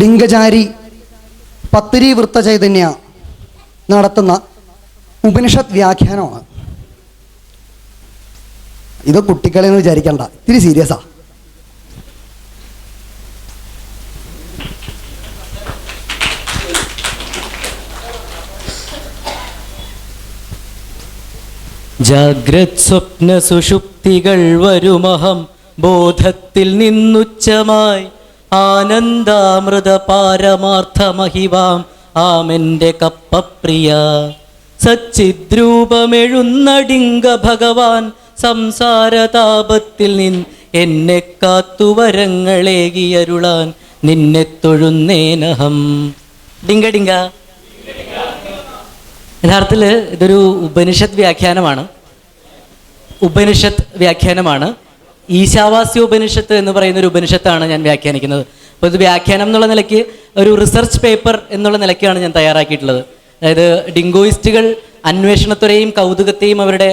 ഡിങ്കചാരി പത്തിരി വൃത്ത ചൈതന്യ നടത്തുന്ന ഉപനിഷത്ത് വ്യാഖ്യാനമാണ്. ഇത് കുട്ടികളെന്ന് വിചാരിക്കണ്ട. ഇത്തിരി സീരിയസാ ജാഗ്രത് സ്വപ്ന സുഷുപ്തികൾ വരുമഹം ബോധത്തിൽ നിന്നുച്ചമായി ആനന്ദാമൃത പാരമാർത്ഥമഹിവാം ആമെന്റെ കപ്പപ്രിയ. സച്ചിദ്രൂപമെഴുന്നടിങ്ക ഭഗവാൻ സംസാരതാപത്തിൽ നിൻ എന്നെ കാത്തുവരങ്ങളേകിയരുളാൻ. നിന്നെ തൊഴുന്നേനഹം. ഡിങ്ക ഡിങ്ക. യഥാർത്ഥത്തിൽ ഇതൊരു ഉപനിഷത്ത് വ്യാഖ്യാനമാണ്. ഉപനിഷത്ത് വ്യാഖ്യാനമാണ്. ഈശാവാസ്യ ഉപനിഷത്ത് എന്ന് പറയുന്ന ഒരു ഉപനിഷത്താണ് ഞാൻ വ്യാഖ്യാനിക്കുന്നത്. അപ്പോൾ ഇത് വ്യാഖ്യാനം എന്നുള്ള നിലയ്ക്ക് ഒരു റിസർച്ച് പേപ്പർ എന്നുള്ള നിലയ്ക്കാണ് ഞാൻ തയ്യാറാക്കിയിട്ടുള്ളത്. അതായത് ഡിങ്കോയിസ്റ്റുകൾ അന്വേഷണത്വരെയും കൗതുകത്തെയും അവരുടെ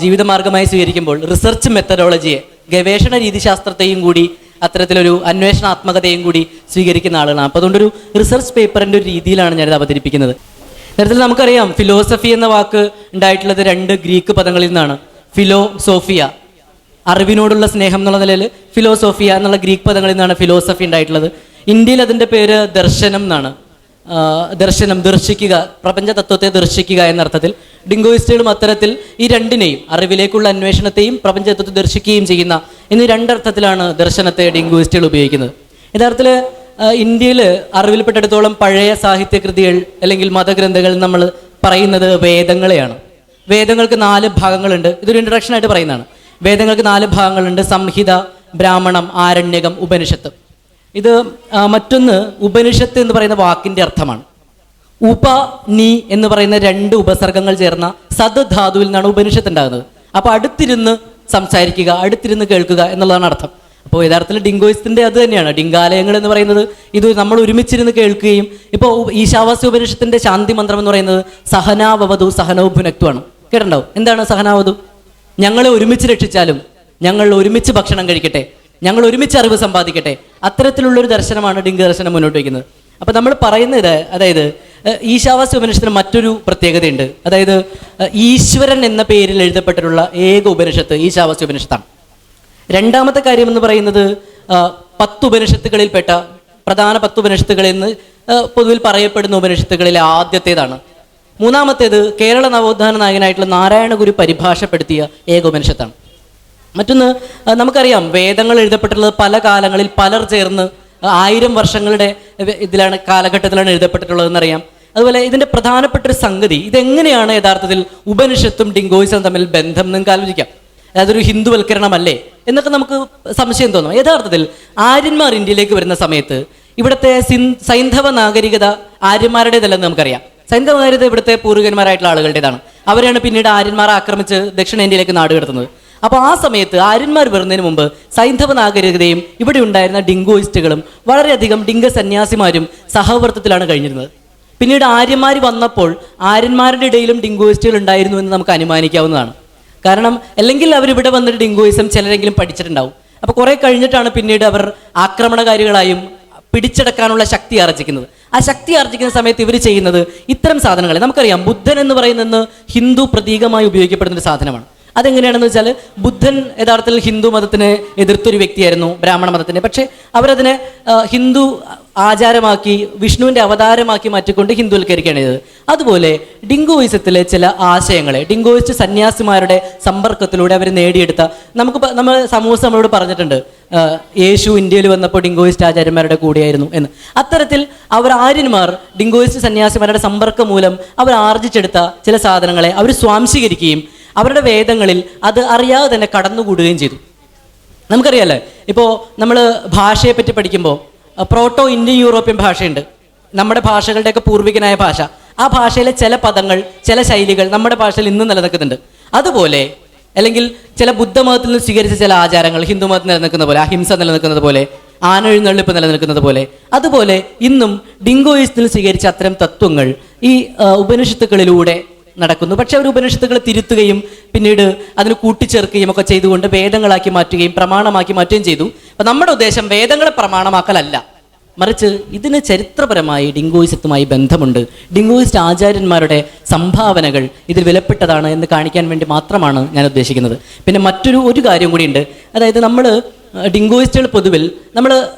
ജീവിതമാർഗമായി സ്വീകരിക്കുമ്പോൾ റിസർച്ച് മെത്തഡോളജിയെ ഗവേഷണ രീതിശാസ്ത്രത്തെയും കൂടി അത്തരത്തിലൊരു അന്വേഷണാത്മകതയും കൂടി സ്വീകരിക്കുന്ന ആളുകളാണ്. അപ്പോൾ അതുകൊണ്ടൊരു റിസർച്ച് പേപ്പറിന്റെ ഒരു രീതിയിലാണ് ഞാനിത് അവതരിപ്പിക്കുന്നത്. നേരത്തിൽ നമുക്കറിയാം ഫിലോസഫി എന്ന വാക്ക് ഉണ്ടായിട്ടുള്ളത് രണ്ട് ഗ്രീക്ക് പദങ്ങളിൽ നിന്നാണ്. Philo Sophia. അറിവിനോടുള്ള സ്നേഹം എന്നുള്ള നിലയിൽ ഫിലോസോഫിയ എന്നുള്ള ഗ്രീക്ക് പദങ്ങളിൽ നിന്നാണ് ഫിലോസഫി ഉണ്ടായിട്ടുള്ളത്. ഇന്ത്യയിൽ അതിന്റെ പേര് ദർശനം എന്നാണ്. ദർശനം ദർശിക്കുക പ്രപഞ്ച തത്വത്തെ ദർശിക്കുക എന്ന അർത്ഥത്തിൽ ഡിങ്കോയിസ്റ്റുകളും അത്തരത്തിൽ ഈ രണ്ടിനെയും അറിവിലേക്കുള്ള അന്വേഷണത്തെയും പ്രപഞ്ച തത്വത്തെ ദർശിക്കുകയും ചെയ്യുന്ന എന്നീ രണ്ടർത്ഥത്തിലാണ് ദർശനത്തെ ഡിങ്കോയിസ്റ്റുകൾ ഉപയോഗിക്കുന്നത്. യഥാർത്ഥത്തിൽ ഇന്ത്യയിൽ അറിവിൽപ്പെട്ടിടത്തോളം പഴയ സാഹിത്യകൃതികൾ അല്ലെങ്കിൽ മതഗ്രന്ഥങ്ങൾ നമ്മൾ പറയുന്നത് വേദങ്ങളെയാണ്. വേദങ്ങൾക്ക് നാല് ഭാഗങ്ങളുണ്ട്. ഇതൊരു ഇൻട്രഡക്ഷൻ ആയിട്ട് പറയുന്നതാണ്. വേദങ്ങൾക്ക് നാല് ഭാഗങ്ങളുണ്ട്. സംഹിത ബ്രാഹ്മണം ആരണ്യകം ഉപനിഷത്ത്. ഇത് മറ്റൊന്ന് ഉപനിഷത്ത് എന്ന് പറയുന്ന വാക്കിന്റെ അർത്ഥമാണ്. ഉപ നീ എന്ന് പറയുന്ന രണ്ട് ഉപസർഗങ്ങൾ ചേർന്ന സദ് ധാതുവിൽ നിന്നാണ് ഉപനിഷത്ത് ഉണ്ടാകുന്നത്. അപ്പോൾ അടുത്തിരുന്ന് സംസാരിക്കുക അടുത്തിരുന്ന് കേൾക്കുക എന്നുള്ളതാണ് അർത്ഥം. അപ്പോൾ യഥാർത്ഥത്തിൽ ഡിങ്കോയിസ്റ്റിന്റെ അത് തന്നെയാണ്. ഡിങ്കാലയങ്ങൾ എന്ന് പറയുന്നത് ഇത് നമ്മൾ ഒരുമിച്ചിരുന്ന് കേൾക്കുകയും ഇപ്പോൾ ഈശാവാസ്യ ഉപനിഷത്തിന്റെ ശാന്തി മന്ത്രം എന്ന് പറയുന്നത് സഹനാവവധു സഹനവും ഭുനക്തുവാണ് കേട്ടിട്ടുണ്ടാവും? എന്താണ് സഹനാവധു? ഞങ്ങളെ ഒരുമിച്ച് രക്ഷിച്ചാലും ഞങ്ങൾ ഒരുമിച്ച് ഭക്ഷണം കഴിക്കട്ടെ ഞങ്ങൾ ഒരുമിച്ച് അറിവ് സമ്പാദിക്കട്ടെ. അത്തരത്തിലുള്ള ഒരു ദർശനമാണ് ഡിങ്ക് ദർശനം മുന്നോട്ട് വയ്ക്കുന്നത്. അപ്പോൾ നമ്മൾ പറയുന്നത് അതായത് ഈശാവാസ ഉപനിഷത്തിന് മറ്റൊരു പ്രത്യേകതയുണ്ട്. അതായത് ഈശ്വരൻ എന്ന പേരിൽ എഴുതപ്പെട്ടിട്ടുള്ള ഏക ഉപനിഷത്ത് ഈശാവാസ്യ ഉപനിഷത്താണ്. രണ്ടാമത്തെ കാര്യം എന്ന് പറയുന്നത് പത്ത് ഉപനിഷത്തുകളിൽപ്പെട്ട പ്രധാന പത്ത് ഉപനിഷത്തുകളിൽ നിന്ന് പൊതുവിൽ പറയപ്പെടുന്ന ഉപനിഷത്തുകളിലെ ആദ്യത്തേതാണ്. മൂന്നാമത്തേത് കേരള നവോത്ഥാന നായകനായിട്ടുള്ള നാരായണഗുരു പരിഭാഷപ്പെടുത്തിയ ഏകോപനിഷത്താണ്. മറ്റൊന്ന് നമുക്കറിയാം വേദങ്ങൾ എഴുതപ്പെട്ടിട്ടുള്ളത് പല കാലങ്ങളിൽ പലർ ചേർന്ന് ആയിരം വർഷങ്ങളുടെ ഇതിലാണ് കാലഘട്ടത്തിലാണ് എഴുതപ്പെട്ടിട്ടുള്ളതെന്നറിയാം. അതുപോലെ ഇതിന്റെ പ്രധാനപ്പെട്ട ഒരു സംഗതി ഇതെങ്ങനെയാണ് യഥാർത്ഥത്തിൽ ഉപനിഷത്തും ഡിങ്കോയിസും തമ്മിൽ ബന്ധം നിങ്ങൾക്ക് ആലോചിക്കാം. അതൊരു ഹിന്ദുവൽക്കരണമല്ലേ? എന്നൊക്കെ നമുക്ക് സംശയം തോന്നും. യഥാർത്ഥത്തിൽ ആര്യന്മാർ ഇന്ത്യയിലേക്ക് വരുന്ന സമയത്ത് ഇവിടുത്തെ സിൻ സൈന്ധവ നാഗരികത ആര്യന്മാരുടേതല്ലെന്ന് നമുക്കറിയാം. സൈന്ധവ നാഗരികത ഇവിടുത്തെ പൂർവികന്മാരായിട്ടുള്ള ആളുകളുടേതാണ്. അവരെയാണ് പിന്നീട് ആര്യന്മാരെ ആക്രമിച്ച് ദക്ഷിണേന്ത്യയിലേക്ക് നാട് കടത്തുന്നത് അപ്പോൾ ആ സമയത്ത് ആര്യന്മാർ വരുന്നതിന് മുമ്പ് സൈന്ധവ നാഗരികതയും ഇവിടെ ഉണ്ടായിരുന്ന ഡിങ്കോയിസ്റ്റുകളും വളരെയധികം ഡിങ്ക സന്യാസിമാരും സഹവർത്തത്തിലാണ് കഴിഞ്ഞിരുന്നത്. പിന്നീട് ആര്യന്മാർ വന്നപ്പോൾ ആര്യന്മാരുടെ ഇടയിലും ഡിങ്കോയിസ്റ്റുകൾ ഉണ്ടായിരുന്നു എന്ന് നമുക്ക് അനുമാനിക്കാവുന്നതാണ്. കാരണം അല്ലെങ്കിൽ അവരിവിടെ വന്നിട്ട് ഡിങ്കോയിസം ചിലരെങ്കിലും പഠിച്ചിട്ടുണ്ടാവും. അപ്പോൾ കുറെ കഴിഞ്ഞിട്ടാണ് പിന്നീട് അവർ ആക്രമണകാരികളായും പിടിച്ചെടുക്കാനുള്ള ശക്തി ആർജിക്കുന്നത്. ആ ശക്തി ആർജിക്കുന്ന സമയത്ത് ഇവർ ചെയ്യുന്നത് ഇത്തരം സാധനങ്ങളെ. നമുക്കറിയാം ബുദ്ധൻ എന്ന് പറയുന്നത് ഹിന്ദു പ്രതീകമായി ഉപയോഗിക്കപ്പെടുന്ന ഒരു സാധനമാണ്. അതെങ്ങനെയാണെന്ന് വെച്ചാൽ ബുദ്ധൻ യഥാർത്ഥത്തിൽ ഹിന്ദു മതത്തിനെ എതിർത്തൊരു വ്യക്തിയായിരുന്നു ബ്രാഹ്മണ മതത്തിനെ. പക്ഷേ അവരതിനെ ഹിന്ദു ആചാരമാക്കി വിഷ്ണുവിന്റെ അവതാരമാക്കി മാറ്റിക്കൊണ്ട് ഹിന്ദുവൽക്കരിക്കുകയാണ് ചെയ്തത് അതുപോലെ ഡിങ്കോയിസത്തിലെ ചില ആശയങ്ങളെ ഡിങ്കോയിസ്റ്റ് സന്യാസിമാരുടെ സമ്പർക്കത്തിലൂടെ അവർ നേടിയെടുത്ത നമുക്ക് നമ്മൾ സമൂഹം നമ്മളോട് പറഞ്ഞിട്ടുണ്ട് യേശു ഇന്ത്യയിൽ വന്നപ്പോൾ ഡിങ്കോയിസ്റ്റ് ആചാര്യന്മാരുടെ കൂടെയായിരുന്നു എന്ന്. അത്തരത്തിൽ അവർ ആര്യന്മാർ ഡിങ്കോയിസ്റ്റ് സന്യാസിമാരുടെ സമ്പർക്കം മൂലം അവർ ആർജിച്ചെടുത്ത ചില സാധനങ്ങളെ അവർ സ്വാംശീകരിക്കുകയും അവരുടെ വേദങ്ങളിൽ അത് അറിയാതെ തന്നെ കടന്നുകൂടുകയും ചെയ്തു. നമുക്കറിയാലേ? ഇപ്പോൾ നമ്മൾ ഭാഷയെ പറ്റി പഠിക്കുമ്പോൾ പ്രോട്ടോ ഇന്ത്യൻ യൂറോപ്യൻ ഭാഷയുണ്ട്. നമ്മുടെ ഭാഷകളുടെയൊക്കെ പൂർവികനായ ഭാഷ. ആ ഭാഷയിലെ ചില പദങ്ങൾ ചില ശൈലികൾ നമ്മുടെ ഭാഷയിൽ ഇന്നും നിലനിൽക്കുന്നുണ്ട്. അതുപോലെ അല്ലെങ്കിൽ ചില ബുദ്ധമതത്തിൽ നിന്ന് സ്വീകരിച്ച ചില ആചാരങ്ങൾ ഹിന്ദു മതത്തിൽ നിലനിൽക്കുന്ന പോലെ അഹിംസ നിലനിൽക്കുന്നത് പോലെ ആനയെഴുന്നള്ളിപ്പ് നിലനിൽക്കുന്നത് പോലെ അതുപോലെ ഇന്നും ഡിങ്കോയിസ്റ്റിൽ സ്വീകരിച്ച അത്തരം തത്വങ്ങൾ ഈ ഉപനിഷത്തുക്കളിലൂടെ നടക്കുന്നു. പക്ഷെ അവർ ഉപനിഷത്തുകൾ തിരുത്തുകയും പിന്നീട് അതിന് കൂട്ടിച്ചേർക്കുകയും ഒക്കെ ചെയ്തുകൊണ്ട് വേദങ്ങളാക്കി മാറ്റുകയും പ്രമാണമാക്കി മാറ്റുകയും ചെയ്തു. അപ്പം നമ്മുടെ ഉദ്ദേശം വേദങ്ങളെ പ്രമാണമാക്കലല്ല. മറിച്ച് ഇതിന് ചരിത്രപരമായി ഡിങ്കോയിസത്തുമായി ബന്ധമുണ്ട്. ഡിങ്കോയിസ്റ്റ് ആചാര്യന്മാരുടെ സംഭാവനകൾ ഇതിൽ വിലപ്പെട്ടതാണ് എന്ന് കാണിക്കാൻ വേണ്ടി മാത്രമാണ് ഞാൻ ഉദ്ദേശിക്കുന്നത്. പിന്നെ മറ്റൊരു ഒരു കാര്യം കൂടിയുണ്ട്. അതായത് നമ്മൾ ഡിങ്കോയിസ്റ്റുകൾ പൊതുവിൽ നമ്മൾ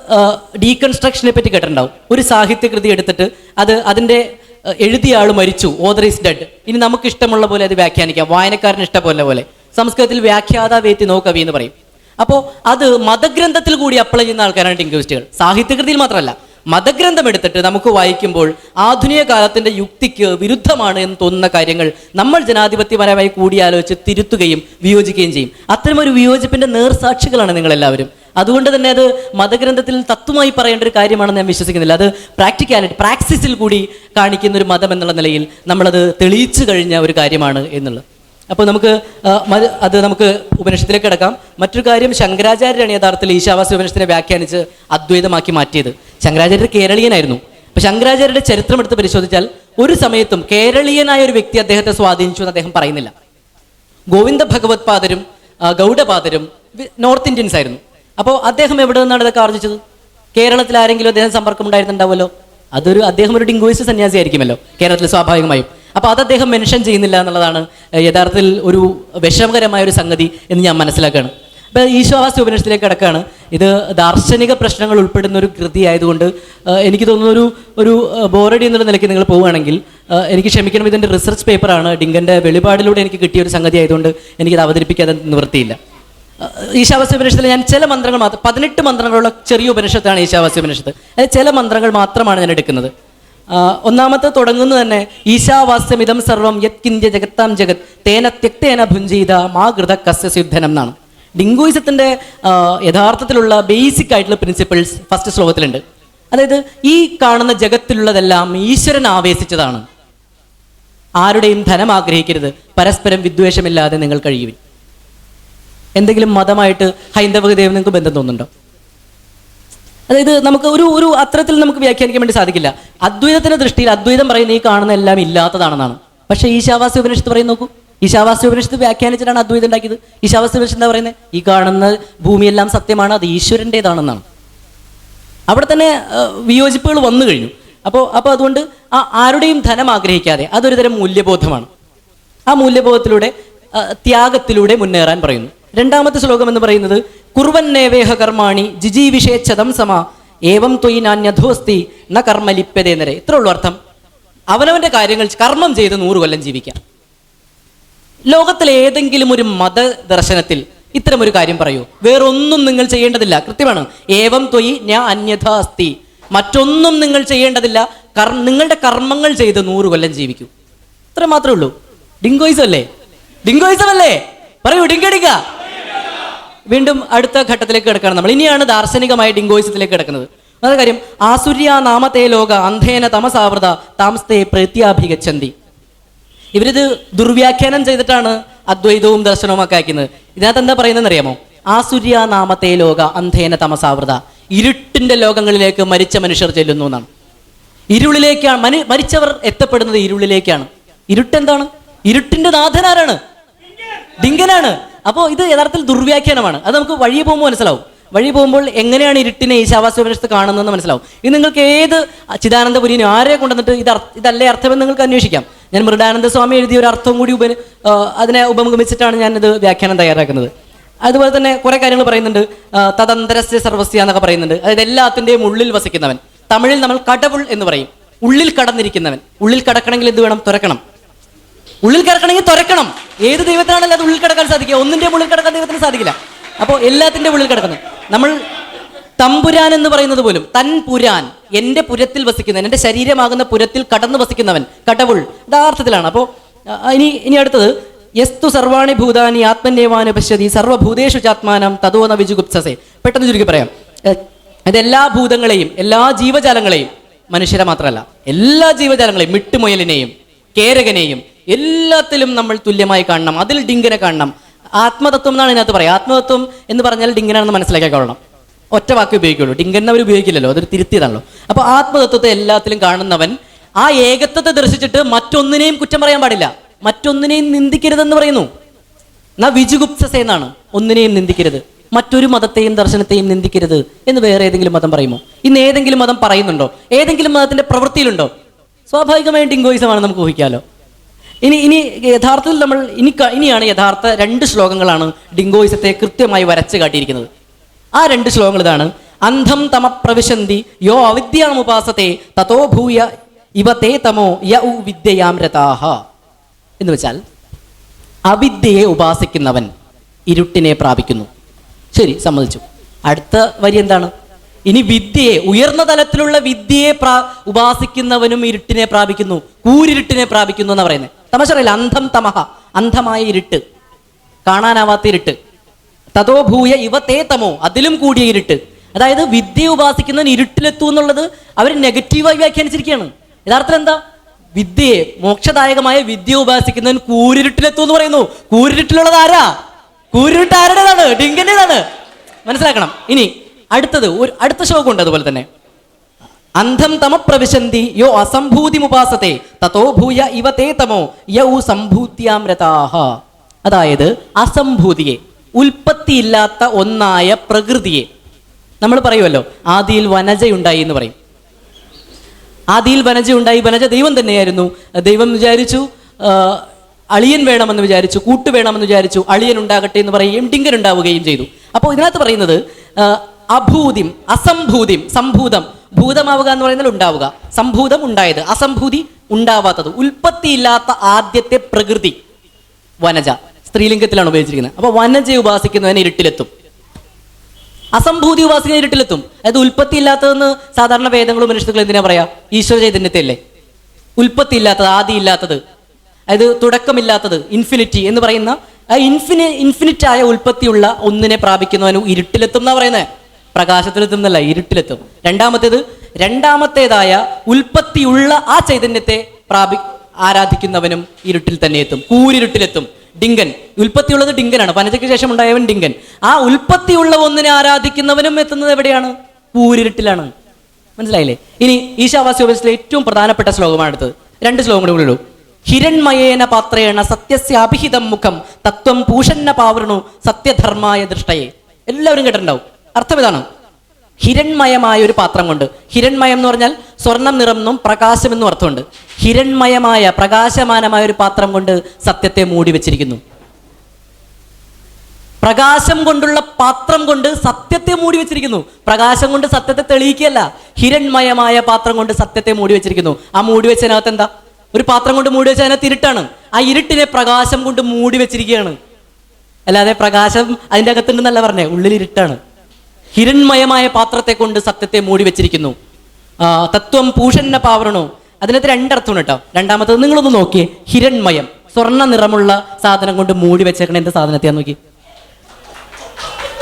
ഡീകൺസ്ട്രക്ഷനെ പറ്റി കേട്ടിട്ടുണ്ടാവും. ഒരു സാഹിത്യകൃതി എടുത്തിട്ട് അത് അതിന്റെ എഴുതിയ ആൾ മരിച്ചു. Author dead. ഇനി നമുക്ക് ഇഷ്ടമുള്ള പോലെ അത് വ്യാഖ്യാനിക്കാം. വായനക്കാരന് ഇഷ്ടപോലെ പോലെ. സംസ്കൃതത്തിൽ വ്യാഖ്യാതാവേത്തി നോക്കവി എന്ന് പറയും. അപ്പോൾ അത് മതഗ്രന്ഥത്തിൽ കൂടി അപ്ലൈ ചെയ്യുന്ന ആൾക്കാരാണ് ഡിങ്കോയിസ്റ്റുകൾ സാഹിത്യകൃതിയിൽ മാത്രമല്ല മതഗ്രന്ഥം എടുത്തിട്ട് നമുക്ക് വായിക്കുമ്പോൾ ആധുനിക കാലത്തിന്റെ യുക്തിക്ക് വിരുദ്ധമാണ് എന്ന് തോന്നുന്ന കാര്യങ്ങൾ നമ്മൾ ജനാധിപത്യപരമായി കൂടിയാലോചിച്ച് തിരുത്തുകയും വിയോജിക്കുകയും ചെയ്യും. അത്തരമൊരു വിയോജിപ്പിന്റെ നേർസാക്ഷികളാണ് നിങ്ങളെല്ലാവരും. അതുകൊണ്ട് തന്നെ അത് മതഗ്രന്ഥത്തിൽ തത്വമായി പറയേണ്ട ഒരു കാര്യമാണെന്ന് ഞാൻ വിശ്വസിക്കുന്നില്ല. അത് പ്രാക്ടിക്കാലിറ്റി പ്രാക്സിസിൽ കൂടി കാണിക്കുന്ന ഒരു മതം എന്നുള്ള നിലയിൽ നമ്മളത് തെളിയിച്ചു കഴിഞ്ഞ ഒരു കാര്യമാണ് എന്നുള്ളത്. അപ്പോൾ നമുക്ക് അത് നമുക്ക് ഉപനിഷത്തിലേക്ക് കിടക്കാം. മറ്റൊരു കാര്യം ശങ്കരാചാര്യരാണ് യഥാർത്ഥത്തിൽ ഈശാവാസി ഉപനിഷത്തിനെ വ്യാഖ്യാനിച്ച് അദ്വൈതമാക്കി മാറ്റിയത്. ശങ്കരാചാര്യർ കേരളീയനായിരുന്നു. അപ്പൊ ശങ്കരാചാര്യരുടെ ചരിത്രം എടുത്ത് പരിശോധിച്ചാൽ ഒരു സമയത്തും കേരളീയനായ ഒരു വ്യക്തി അദ്ദേഹത്തെ സ്വാധീനിച്ചു എന്ന് അദ്ദേഹം പറയുന്നില്ല. ഗോവിന്ദ ഭഗവത് പാദരും ഗൗഡപാദരും നോർത്ത് ഇന്ത്യൻസ് ആയിരുന്നു. അപ്പോൾ അദ്ദേഹം എവിടെ നിന്നാണ് ഇതൊക്കെ ആർജിച്ചത്? കേരളത്തിൽ ആരെങ്കിലും അദ്ദേഹം സമ്പർക്കം ഉണ്ടായിരുന്നുണ്ടാവുമല്ലോ? അതൊരു അദ്ദേഹം ഒരു ഡിംഗോയിസ് സന്യാസി ആയിരിക്കുമല്ലോ കേരളത്തിൽ സ്വാഭാവികമായും. അപ്പോൾ അത് അദ്ദേഹം മെൻഷൻ ചെയ്യുന്നില്ല എന്നുള്ളതാണ് യഥാർത്ഥത്തിൽ ഒരു വിഷമകരമായ ഒരു സംഗതി എന്ന് ഞാൻ മനസ്സിലാക്കുകയാണ്. അപ്പോൾ ഈശോവാസ ഉപനിഷത്തിലേക്ക് കിടക്കുകയാണ് ഇത് ദാർശനിക പ്രശ്നങ്ങൾ ഉൾപ്പെടുന്ന ഒരു കൃതി ആയതുകൊണ്ട് എനിക്ക് തോന്നുന്ന ഒരു ഒരു ബോറടി എന്നുള്ള നിലയ്ക്ക് നിങ്ങൾ പോവുകയാണെങ്കിൽ എനിക്ക് ക്ഷമിക്കണം ഇതിന്റെ റിസർച്ച് പേപ്പറാണ്. ഡിങ്കന്റെ വെളിപാടിലൂടെ എനിക്ക് കിട്ടിയ ഒരു സംഗതി ആയതുകൊണ്ട് എനിക്കത് അവതരിപ്പിക്കാതെ നിവൃത്തിയില്ല. ഈശാവാസ്യ ഉപനിഷത്തിൽ ഞാൻ ചില മന്ത്രങ്ങൾ മാത്രം പതിനെട്ട് മന്ത്രങ്ങളുള്ള ചെറിയ ഉപനിഷത്താണ് ഈശാവാസ്യ ഉപനിഷത്ത് അതായത് ചില മന്ത്രങ്ങൾ മാത്രമാണ് ഞാൻ എടുക്കുന്നത്. ഒന്നാമത്തെ തുടങ്ങുന്നു തന്നെ ഈശാവാസ്യമിതം സർവം യത് കിന്ത്യ ജഗത്താം ജഗത് തേന ത്യക്തേന ഭുഞ്ചീത മാ കൃത കസ്യ സിദ്ധനം എന്നാണ്. ഡിങ്കോയിസത്തിന്റെ യഥാർത്ഥത്തിലുള്ള ബേസിക് ആയിട്ടുള്ള പ്രിൻസിപ്പിൾസ് ഫസ്റ്റ് ശ്ലോകത്തിലുണ്ട്. അതായത് ഈ കാണുന്ന ജഗത്തിലുള്ളതെല്ലാം ഈശ്വരൻ ആവേശിച്ചതാണ്. ആരുടെയും ധനം ആഗ്രഹിക്കരുത്. പരസ്പരം വിദ്വേഷമില്ലാതെ നിങ്ങൾ കഴിയുവിൻ. എന്തെങ്കിലും മതമായിട്ട് ഹൈന്ദവതയും നിങ്ങൾക്ക് ബന്ധം തോന്നുന്നുണ്ടോ? അതായത് നമുക്ക് ഒരു ഒരു അത്തരത്തിൽ നമുക്ക് വ്യാഖ്യാനിക്കാൻ വേണ്ടി സാധിക്കില്ല. അദ്വൈതത്തിന്റെ ദൃഷ്ടിയിൽ അദ്വൈതം പറയുന്ന ഈ കാണുന്ന എല്ലാം ഇല്ലാത്തതാണെന്നാണ്. പക്ഷേ ഈശാവാസ്യ ഉപനിഷത്ത് പറയും നോക്കൂ. ഈശാവാസ്യ ഉപനിഷത്ത് വ്യാഖ്യാനിച്ചിട്ടാണ് അദ്വൈതം ഉണ്ടാക്കിയത്. ഈശാവാസ്യ ഉപനിഷത്ത് എന്താ പറയുന്നത് ഈ കാണുന്ന ഭൂമിയെല്ലാം സത്യമാണ് അത് ഈശ്വരന്റെതാണെന്നാണ് അവിടെ തന്നെ വിയോജിപ്പുകൾ വന്നു കഴിഞ്ഞു. അപ്പോൾ അപ്പോൾ അതുകൊണ്ട് ആ ആരുടെയും ധനം ആഗ്രഹിക്കാതെ അതൊരു തരം മൂല്യബോധമാണ്. ആ മൂല്യബോധത്തിലൂടെ ത്യാഗത്തിലൂടെ മുന്നേറാൻ പറയുന്നു. രണ്ടാമത്തെ ശ്ലോകം എന്ന് പറയുന്നത് കുർവൻ നേവേഹ കർമാണി ജിജീവിഷേച്ഛതം സമ ഏവം തൊയ് നാന്യധോസ്തി ന കർമ്മ ലിപ്യതേന്നരെ ഇത്ര ഉള്ളൂ അർത്ഥം. അവനവന്റെ കാര്യങ്ങൾ കർമ്മം ചെയ്ത് നൂറ് കൊല്ലം ജീവിക്കാം. ലോകത്തിലെ ഏതെങ്കിലും ഒരു മതദർശനത്തിൽ ഇത്തരം ഒരു കാര്യം പറയൂ. വേറൊന്നും നിങ്ങൾ ചെയ്യേണ്ടതില്ല. കൃത്യമാണ്. ഏവം ത്വയി ഞാൻ അന്യഥ അസ്തി. മറ്റൊന്നും നിങ്ങൾ ചെയ്യേണ്ടതില്ല. നിങ്ങളുടെ കർമ്മങ്ങൾ ചെയ്ത് നൂറ് കൊല്ലം ജീവിക്കൂ. ഇത്ര മാത്രമേ ഉള്ളൂ. ഡിങ്കോയിസം അല്ലേ ഡിങ്കോയിസം അല്ലേ പറയൂ ഡിങ്കടിക്ക. വീണ്ടും അടുത്ത ഘട്ടത്തിലേക്ക് കിടക്കണം നമ്മൾ. ഇനിയാണ് ദാർശനികമായ ഡിങ്കോയിസത്തിലേക്ക് കിടക്കുന്നത്. അതായത് കാര്യം. ആസുര്യ നാമത്തെ ലോക അന്ധേന തമസാവൃത താമസ്തേ പ്രത്യാഭിഗച്ഛന്തി. ഇവരിത് ദുർവ്യാഖ്യാനം ചെയ്തിട്ടാണ് അദ്വൈതവും ദർശനവും ഒക്കെ അയക്കുന്നത്. ഇതിനകത്ത് എന്താ പറയുന്നതെന്ന് അറിയാമോ? ആസുര്യ നാമത്തെ ലോക അന്ധേന തമസാവൃത. ഇരുട്ടിന്റെ ലോകങ്ങളിലേക്ക് മരിച്ച മനുഷ്യർ ചെല്ലുന്നു എന്നാണ്. ഇരുളിലേക്കാണ് മനു മരിച്ചവർ എത്തപ്പെടുന്നത് ഇരുളിലേക്കാണ്. ഇരുട്ടെന്താണ്? ഇരുട്ടിന്റെ നാഥനാരാണ്? ഡിങ്കനാണ്. അപ്പോൾ ഇത് യഥാർത്ഥത്തിൽ ദുർവ്യാഖ്യാനമാണ്. അത് നമുക്ക് വഴി പോകുമ്പോൾ മനസ്സിലാവും. വഴി പോകുമ്പോൾ എങ്ങനെയാണ് ഇരുട്ടിനെ ഈശാവാസ്യപരിഷത്ത് കാണുന്നതെന്ന് മനസ്സിലാവും. ഇത് നിങ്ങൾക്ക് ഏത് ചിദാനന്ദപുരിനെ ആരെ കൊണ്ടുവന്നിട്ട് ഇത് ഇതല്ലേ അർത്ഥമെന്ന് നിങ്ങൾക്ക് അന്വേഷിക്കാം. ഞാൻ മൃഡാനന്ദ സ്വാമി എഴുതിയ ഒരു അർത്ഥം കൂടി ഉപ അതിനെ ഞാൻ ഇത് വ്യാഖ്യാനം തയ്യാറാക്കുന്നത്. അതുപോലെ തന്നെ കുറെ കാര്യങ്ങൾ പറയുന്നുണ്ട്. തദന്തരസ്യ സർവസ്യ എന്നൊക്കെ പറയുന്നുണ്ട്. അതായത് എല്ലാത്തിന്റെയും ഉള്ളിൽ വസിക്കുന്നവൻ. തമിഴിൽ നമ്മൾ കടവുൾ എന്ന് പറയും. ഉള്ളിൽ കടന്നിരിക്കുന്നവൻ. ഉള്ളിൽ കടക്കണമെങ്കിൽ എന്ത് വേണം? തുറക്കണം ഉള്ളിൽ കിടക്കണമെങ്കിൽ തുറക്കണം ഏത് ദൈവത്തിനാണല്ലോ അത് ഉള്ളിൽ കിടക്കാൻ സാധിക്കുക? ഒന്നിന്റെ ഉള്ളിൽ കിടക്കാൻ ദൈവത്തിന് സാധിക്കില്ല. അപ്പോൾ എല്ലാത്തിന്റെ ഉള്ളിൽ കിടക്കുന്നത് നമ്മൾ തമ്പുരാൻ എന്ന് പറയുന്നത് പോലും തൻ പുരാൻ എന്റെ പുരത്തിൽ വസിക്കുന്ന എന്റെ ശരീരമാകുന്ന പുരത്തിൽ കടന്നു വസിക്കുന്നവൻ കടവുൾ യഥാർത്ഥത്തിലാണ്. അപ്പോൾ ഇനി ഇനി അടുത്തത് യസ്തു സർവാണി ഭൂതാനി ആത്മന്യവാനുപശ്യതി സർവഭൂതേഷു ചാത്മാനം തതോ ന വിജുഗുപ്സസേ പെട്ടെന്ന് ചുരുക്കി പറയാം. അത് എല്ലാ ഭൂതങ്ങളെയും എല്ലാ ജീവജാലങ്ങളെയും മനുഷ്യരെ മാത്രമല്ല എല്ലാ ജീവജാലങ്ങളെയും മിട്ടുമുയലിനെയും കേരകനെയും എല്ലാത്തിലും നമ്മൾ തുല്യമായി കാണണം അതിൽ ഡിങ്കനെ കാണണം ആത്മതത്വം എന്നാണ് ഇതിനകത്ത് പറയുക. ആത്മതത്വം എന്ന് പറഞ്ഞാൽ ഡിങ്കനാണെന്ന് മനസ്സിലാക്കിക്കൊള്ളണം ഒറ്റ വാക്ക് ഉപയോഗിക്കുള്ളൂ. ഡിങ്കൻ അവർ ഉപയോഗിക്കില്ലല്ലോ. അതൊരു തിരുത്തിയതാണല്ലോ. അപ്പോൾ ആത്മതത്വത്തെ എല്ലാത്തിലും കാണുന്നവൻ ആ ഏകത്വത്തെ ദർശിച്ചിട്ട് മറ്റൊന്നിനെയും കുറ്റം പറയാൻ പാടില്ല. മറ്റൊന്നിനെയും നിന്ദിക്കരുതെന്ന് പറയുന്നു. എന്നാ വിജുഗുപ്സസ എന്നാണ്. ഒന്നിനെയും നിന്ദിക്കരുത്. മറ്റൊരു മതത്തെയും ദർശനത്തെയും നിന്ദിക്കരുത് എന്ന് വേറെ ഏതെങ്കിലും മതം പറയുമോ? ഇന്ന് ഏതെങ്കിലും മതം പറയുന്നുണ്ടോ? ഏതെങ്കിലും മതത്തിന്റെ പ്രവൃത്തിയിലുണ്ടോ? സ്വാഭാവികമായും ഡിങ്കോയിസമാണ് നമുക്ക് ഊഹിക്കാലോ. ഇനി ഇനി യഥാർത്ഥത്തിൽ നമ്മൾ ഇനി ഇനിയാണ് യഥാർത്ഥ രണ്ട് ശ്ലോകങ്ങളാണ് ഡിങ്കോയിസത്തെ കൃത്യമായി വരച്ച് കാട്ടിയിരിക്കുന്നത്. ആ രണ്ട് ശ്ലോകങ്ങൾ ഇതാണ്. അന്ധം തമ പ്രവിശന്തി യോ അവിദ്യാമുപാസത്തെ തതോ ഭൂയ ഇവ തേ തമോ യ ഉ വിദ്യയാം രഥാഹ. എന്ന് വെച്ചാൽ അവിദ്യയെ ഉപാസിക്കുന്നവൻ ഇരുട്ടിനെ പ്രാപിക്കുന്നു. ശരി സമ്മതിച്ചു. അടുത്ത വരി എന്താണ്? ഇനി വിദ്യയെ ഉയർന്ന തലത്തിലുള്ള വിദ്യയെ പ്രാ ഉപാസിക്കുന്നവനും ഇരുട്ടിനെ പ്രാപിക്കുന്നു കൂരിരുട്ടിനെ പ്രാപിക്കുന്നു എന്ന് പറയുന്നത് തമാശ അന്ധം തമഹ. അന്ധമായ ഇരുട്ട്. കാണാനാവാത്ത ഇരുട്ട്. തതോ ഭൂയ ഇവ തേ തമോ. അതിലും കൂടിയ ഇരുട്ട്. അതായത് വിദ്യ ഉപാസിക്കുന്നവൻ ഇരുട്ടിലെത്തു എന്നുള്ളത് അവർ നെഗറ്റീവായി വ്യാഖ്യാനിച്ചിരിക്കുകയാണ്. യഥാർത്ഥം എന്താ? വിദ്യയെ മോക്ഷദായകമായ വിദ്യ ഉപാസിക്കുന്നവൻ കൂരിരുട്ടിലെത്തു എന്ന് പറയുന്നു. കൂരിരുട്ടിലുള്ളത് ആരാ? കൂരിരുട്ട് ആരുടേതാണ്? ഡിങ്കന്റേതാണ്. മനസ്സിലാക്കണം. ഇനി അടുത്തത് ഒരു അടുത്ത ശ്ലോകമുണ്ട് അതുപോലെ തന്നെ. അന്ധം തമ പ്രവിശന്തി യോ അസംഭൂതിമുപാസത്തെ തതോ ഭൂയ ഇവ തേ തമോ യൗ സംഭൂത്യാം രതാഹ അതായത് അസംഭൂതിയെ ഉൽപ്പത്തിയില്ലാത്ത ഒന്നായ പ്രകൃതിയെ. നമ്മൾ പറയുമല്ലോ ആദിയിൽ വനജയുണ്ടായി എന്ന് പറയും. ആദിയിൽ വനജയുണ്ടായി വനജ ദൈവം തന്നെയായിരുന്നു. ദൈവം വിചാരിച്ചു അളിയൻ വേണമെന്ന് വിചാരിച്ചു കൂട്ട് വേണമെന്ന് വിചാരിച്ചു അളിയൻ ഉണ്ടാകട്ടെ എന്ന് പറയുകയും ഡിങ്കൻ ഉണ്ടാവുകയും ചെയ്തു. അപ്പോൾ ഇതിനകത്ത് പറയുന്നത് അഭൂതിം അസംഭൂതിം സംഭൂതം ഭൂതമാവുക എന്ന് പറയുന്നത് ഉണ്ടാവുക. സംഭൂതം ഉണ്ടായത് അസംഭൂതി ഉണ്ടാവാത്തത് ഉൽപ്പത്തിയില്ലാത്ത ആദ്യത്തെ പ്രകൃതി വനജ. സ്ത്രീലിംഗത്തിലാണ് ഉപയോഗിച്ചിരിക്കുന്നത്. അപ്പൊ വനജയെ ഉപാസിക്കുന്നതിന് ഇരുട്ടിലെത്തും. അസംഭൂതി ഉപാസിക്കുന്ന ഇരുട്ടിലെത്തും. അതായത് ഉൽപ്പത്തി ഇല്ലാത്തതെന്ന് സാധാരണ വേദങ്ങളും മനുഷ്യർക്കും എന്തിനാ പറയാ? ഈശ്വര ചൈതന്യത്തെ അല്ലേ ഉൽപ്പത്തി ഇല്ലാത്തത് ആദി ഇല്ലാത്തത് അതായത് തുടക്കമില്ലാത്തത് ഇൻഫിനിറ്റി എന്ന് പറയുന്ന ഇൻഫിനി ഇൻഫിനിറ്റ് ആയ ഉൽപ്പത്തിയുള്ള ഒന്നിനെ പ്രാപിക്കുന്നവന് ഇരുട്ടിലെത്തും എന്നാ പറയുന്നത് പ്രകാശത്തിലെത്തും എന്നല്ല ഇരുട്ടിലെത്തും. രണ്ടാമത്തേത് രണ്ടാമത്തേതായ ഉൽപ്പത്തിയുള്ള ആ ചൈതന്യത്തെ പ്രാപി ആരാധിക്കുന്നവനും ഇരുട്ടിൽ തന്നെ എത്തും. കൂരിരുട്ടിലെത്തും. ഡിങ്കൻ. ഉൽപ്പത്തിയുള്ളത് ഡിങ്കനാണ്. പനജയ്ക്ക് ശേഷം ഉണ്ടായവൻ ഡിങ്കൻ. ആ ഉൽപ്പത്തിയുള്ള ഒന്നിനെ ആരാധിക്കുന്നവനും എത്തുന്നത് എവിടെയാണ്? കൂരിരുട്ടിലാണ്. മനസ്സിലായില്ലേ? ഇനി ഈശാവാസ്യോപനിഷത്തിലെ ഏറ്റവും പ്രധാനപ്പെട്ട ശ്ലോകമാണ് അടുത്തത്. രണ്ട് ശ്ലോകം കൂടി ഉള്ളൂ. ഹിരൺമയേന പാത്രേണ സത്യസ്യ അഭിഹിതം മുഖം തത്വം പൂഷന്ന പാവൃണു സത്യധർമായ ദൃഷ്ടയെ. എല്ലാവരും കേട്ടിട്ടുണ്ടാവും. അർത്ഥം ഇതാണ് ഹിരൺമയമായ ഒരു പാത്രം കൊണ്ട്. ഹിരൺമയം എന്ന് പറഞ്ഞാൽ സ്വർണം നിറം എന്നും പ്രകാശം എന്നും അർത്ഥമുണ്ട്. ഹിരൺമയമായ പ്രകാശമാനമായ ഒരു പാത്രം കൊണ്ട് സത്യത്തെ മൂടി വെച്ചിരിക്കുന്നു. പ്രകാശം കൊണ്ടുള്ള പാത്രം കൊണ്ട് സത്യത്തെ മൂടി വെച്ചിരിക്കുന്നു. പ്രകാശം കൊണ്ട് സത്യത്തെ തെളിയിക്കുകയല്ല. ഹിരൺമയമായ പാത്രം കൊണ്ട് സത്യത്തെ മൂടി വെച്ചിരിക്കുന്നു. ആ മൂടി വെച്ചതിനകത്ത് എന്താ? ഒരു പാത്രം കൊണ്ട് മൂടി വെച്ച അതിനകത്ത് ഇരുട്ടാണ്. ആ ഇരുട്ടിനെ പ്രകാശം കൊണ്ട് മൂടി വെച്ചിരിക്കുകയാണ്. അല്ലാതെ പ്രകാശം അതിന്റെ അകത്തുണ്ടെന്നല്ല പറഞ്ഞേ ഉള്ളിൽ ഇരുട്ടാണ്. ഹിരൺമയമായ പാത്രത്തെ കൊണ്ട് സത്യത്തെ മൂടി വെച്ചിരിക്കുന്നു. തത്വം പൂഷന്ന പാവരണോ അതിനകത്ത് രണ്ടർത്ഥമാണ് കേട്ടോ. രണ്ടാമത്തത് നിങ്ങളൊന്ന് നോക്കിയേ ഹിരൺമയം. സ്വർണ നിറമുള്ള സാധനം കൊണ്ട് മൂടി വെച്ചേക്കണ എന്ത് സാധനത്തെയാ നോക്കി?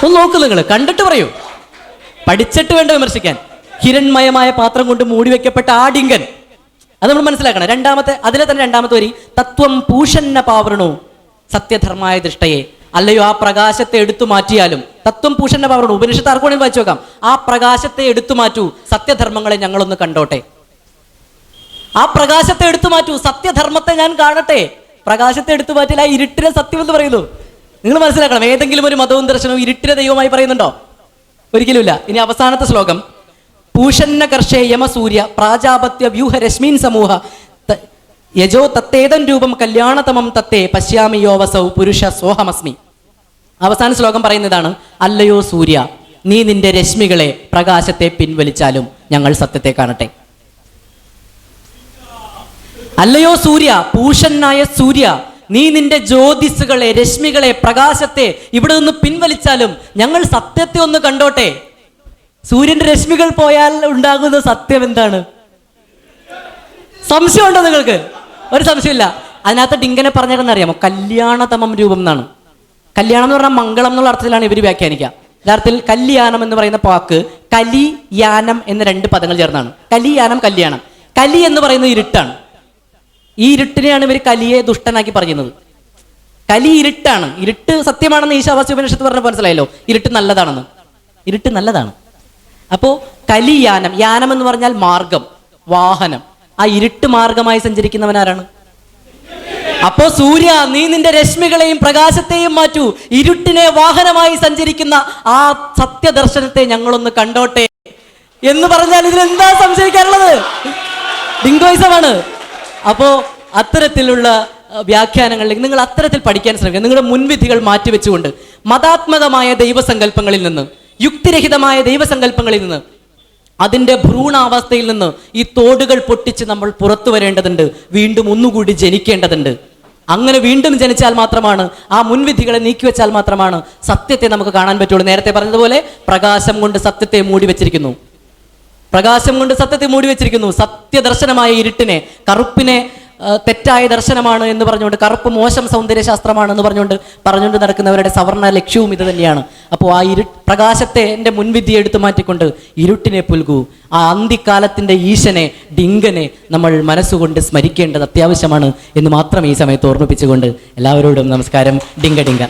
ഒന്ന് നോക്ക് നിങ്ങൾ കണ്ടിട്ട് പറയൂ. പഠിച്ചിട്ട് വേണ്ട വിമർശിക്കാൻ. ഹിരൺമയമായ പാത്രം കൊണ്ട് മൂടി വെക്കപ്പെട്ട ആ ഡിങ്കൻ. അത് നമ്മൾ മനസ്സിലാക്കണം. രണ്ടാമത്തെ അതിലെ തന്നെ രണ്ടാമത്തെ വരി തത്വം പൂഷന്ന പാവരണോ സത്യധർമായ ദൃഷ്ടയെ അല്ലയോ ആ പ്രകാശത്തെ എടുത്തു മാറ്റിയാലും തത്വം പൂഷന്റെ പവറുണ്ട് ഉപനിഷത്ത് ആർക്കും വായിച്ചു നോക്കാം. ആ പ്രകാശത്തെ എടുത്തു മാറ്റൂ സത്യധർമ്മങ്ങളെ ഞങ്ങളൊന്ന് കണ്ടോട്ടെ. ആ പ്രകാശത്തെ എടുത്തു മാറ്റൂ സത്യധർമ്മത്തെ ഞാൻ കാണട്ടെ. പ്രകാശത്തെ എടുത്തു മാറ്റിയാൽ ആ ഇരുട്ടിനെ സത്യം എന്ന് പറയുന്നു. നിങ്ങൾ മനസ്സിലാക്കണം ഏതെങ്കിലും ഒരു മതവും ദർശനവും ഇരുട്ടിനെ ദൈവമായി പറയുന്നുണ്ടോ? ഒരിക്കലുമില്ല. ഇനി അവസാനത്തെ ശ്ലോകം. പൂഷന്ന കർഷേ യമസൂര്യ പ്രാജാപത്യ വ്യൂഹ രശ്മീൻ സമൂഹ യജോ തത്തേതൻ രൂപം കല്യാണതമം തത്തേ പശ്യാമി യോവസൗ പുരുഷ സോഹമസ്മി. അവസാന ശ്ലോകം പറയുന്നതാണ് അല്ലയോ സൂര്യ നീ നിന്റെ രശ്മികളെ പ്രകാശത്തെ പിൻവലിച്ചാലും ഞങ്ങൾ സത്യത്തെ കാണട്ടെ. അല്ലയോ സൂര്യ പൂഷനായ സൂര്യ നീ നിന്റെ ജ്യോതിസുകളെ രശ്മികളെ പ്രകാശത്തെ ഇവിടെ നിന്ന് പിൻവലിച്ചാലും ഞങ്ങൾ സത്യത്തെ ഒന്ന് കണ്ടോട്ടെ? സൂര്യന്റെ രശ്മികൾ പോയാൽ ഉണ്ടാകുന്ന സത്യം എന്താണ്? സംശയമുണ്ടോ നിങ്ങൾക്ക്? ഒരു സംശയമില്ല. അതിനകത്ത് ഡിങ്കനെ പറഞ്ഞേക്കെന്ന് അറിയാമോ? കല്യാണതമം രൂപം എന്നാണ്. കല്യാണം എന്ന് പറഞ്ഞാൽ മംഗളം എന്നുള്ള അർത്ഥത്തിലാണ് ഇവർ വ്യാഖ്യാനിക്കുക. യഥാർത്ഥത്തിൽ കല്യാണം എന്ന് പറയുന്ന പാക്ക് കലി യാനം എന്ന രണ്ട് പദങ്ങൾ ചേർന്നാണ്. കലിയാനം കല്യാണം. കലി എന്ന് പറയുന്നത് ഇരുട്ടാണ്. ഈ ഇരുട്ടിനെയാണ് ഇവർ കലിയെ ദുഷ്ടനാക്കി പറയുന്നത്. കലി ഇരുട്ടാണ്. ഇരുട്ട് സത്യമാണെന്ന് ഈശാവാസ്യ ഉപനിഷത്ത് പറഞ്ഞ മനസ്സിലായല്ലോ. ഇരുട്ട് നല്ലതാണെന്ന്. ഇരുട്ട് നല്ലതാണ്. അപ്പോൾ കലിയാനം യാനം എന്ന് പറഞ്ഞാൽ മാർഗം വാഹനം. ആ ഇരുട്ട് മാർഗമായി സഞ്ചരിക്കുന്നവൻ ആരാണ്? അപ്പോ സൂര്യ നീ നിന്റെ രശ്മികളെയും പ്രകാശത്തെയും മാറ്റൂ. ഇരുട്ടിനെ വാഹനമായി സഞ്ചരിക്കുന്ന ആ സത്യദർശനത്തെ ഞങ്ങളൊന്ന് കണ്ടോട്ടെ എന്ന് പറഞ്ഞാൽ ഇതിലെന്താ സംശയിക്കാനുള്ളത്? ഡിങ്കോയിസമാണ് അപ്പോ അത്തരത്തിലുള്ള വ്യാഖ്യാനങ്ങളിലേക്ക് നിങ്ങൾ അത്തരത്തിൽ പഠിക്കാൻ ശ്രമിക്കുക. നിങ്ങളുടെ മുൻവിധികൾ മാറ്റിവെച്ചുകൊണ്ട് മതാത്മകമായ ദൈവസങ്കല്പങ്ങളിൽ നിന്ന് യുക്തിരഹിതമായ ദൈവസങ്കല്പങ്ങളിൽ നിന്ന് അതിന്റെ ഭ്രൂണാവസ്ഥയിൽ നിന്ന് ഈ തോടുകൾ പൊട്ടിച്ച് നമ്മൾ പുറത്തു വരേണ്ടതുണ്ട്. വീണ്ടും ഒന്നുകൂടി ജനിക്കേണ്ടതുണ്ട്. അങ്ങനെ വീണ്ടും ജനിച്ചാൽ മാത്രമാണ് ആ മുൻവിധികളെ നീക്കിവെച്ചാൽ മാത്രമാണ് സത്യത്തെ നമുക്ക് കാണാൻ പറ്റുള്ളൂ. നേരത്തെ പറഞ്ഞതുപോലെ പ്രകാശം കൊണ്ട് സത്യത്തെ മൂടി വെച്ചിരിക്കുന്നു. പ്രകാശം കൊണ്ട് സത്യത്തെ മൂടി വെച്ചിരിക്കുന്നു. സത്യദർശനമായ ഇരുട്ടിനെ കറുപ്പിനെ തെറ്റായ ദർശനമാണ് എന്ന് പറഞ്ഞുകൊണ്ട് കറുപ്പ് മോശം സൗന്ദര്യശാസ്ത്രമാണ് എന്ന് പറഞ്ഞുകൊണ്ട് പറഞ്ഞുകൊണ്ട് നടക്കുന്നവരുടെ സവർണ ലക്ഷ്യവും ഇത് തന്നെയാണ്. അപ്പോൾ ആ ഇരു പ്രകാശത്തെ എന്റെ മുൻവിധി എടുത്തു മാറ്റിക്കൊണ്ട് ഇരുട്ടിനെ പുൽകൂ ആ അന്തിക്കാലത്തിന്റെ ഈശനെ ഡിങ്കനെ നമ്മൾ മനസ്സുകൊണ്ട് സ്മരിക്കേണ്ടത് അത്യാവശ്യമാണ് എന്ന് മാത്രം ഈ സമയത്ത് ഓർമ്മിപ്പിച്ചുകൊണ്ട് എല്ലാവരോടും നമസ്കാരം. ഡിങ്ക ഡിങ്ക.